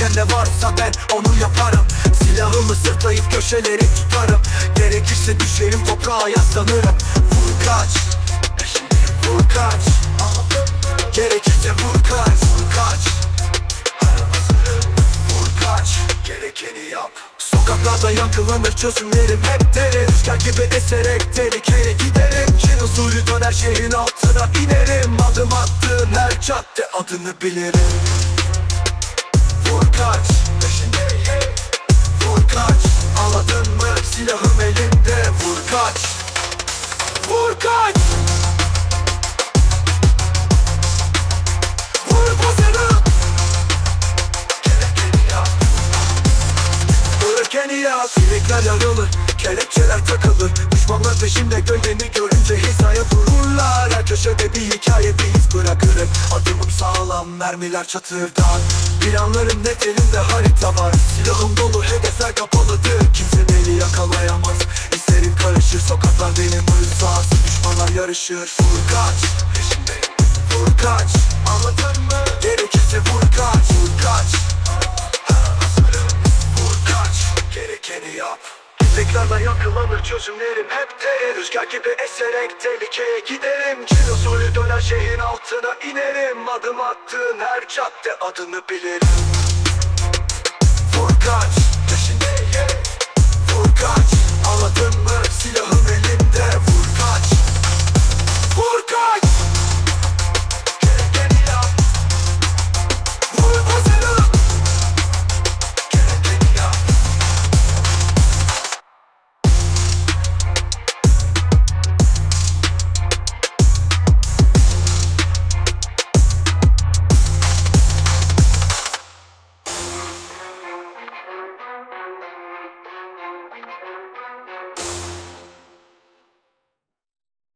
içimden ne varsa ben onu yaparım. Silahımı sırtlayıp köşeleri tutarım. Gerekirse düşerim toprağa yaslanırım. Vur kaç. Vur kaç. Gerekirse vur kaç. Vur kaç. Vur kaç. Gerekeni yap. Sokaklarda yankılanır çözümlerim hep derin Rüzgar gibi eserek tehlikeli giderim. Çin usulü döner şehrin altına inerim. Adım attığın her cadde adını bilirim Vur kaç Peşindeyim Vur kaç Anladın mı? Silahım elimde Vur kaç Vur kaç. Vur pazarı Gerekeni yap. Vururken ya Silikler yarılır Kelepçeler takılır. Düşmanlar peşimde gölgeni görünce hizaya dururlar köşede bir hikaye bir iz bırakırım. Sağlam mermiler çatırdan Planlarım net elimde harita var. Silahım dolu hedefler kapalıdır. Kimse beni yakalayamaz İsterim karışır sokaklar benim hırsaz Düşmanlar yarışır. Vur kaç. Peşindeyim Vur kaç. Anladın mı? Gerekirse vur kaç. Vur kaç. Vur kaç. Gerekeni yap. Tekrarla yakılanır çözümlerim. Hep de Rüzgar gibi eserek tehlikeye giderim usulü dönen şehrin altına inerim. Adım attığın her cadde adını bilirim. Vur kaç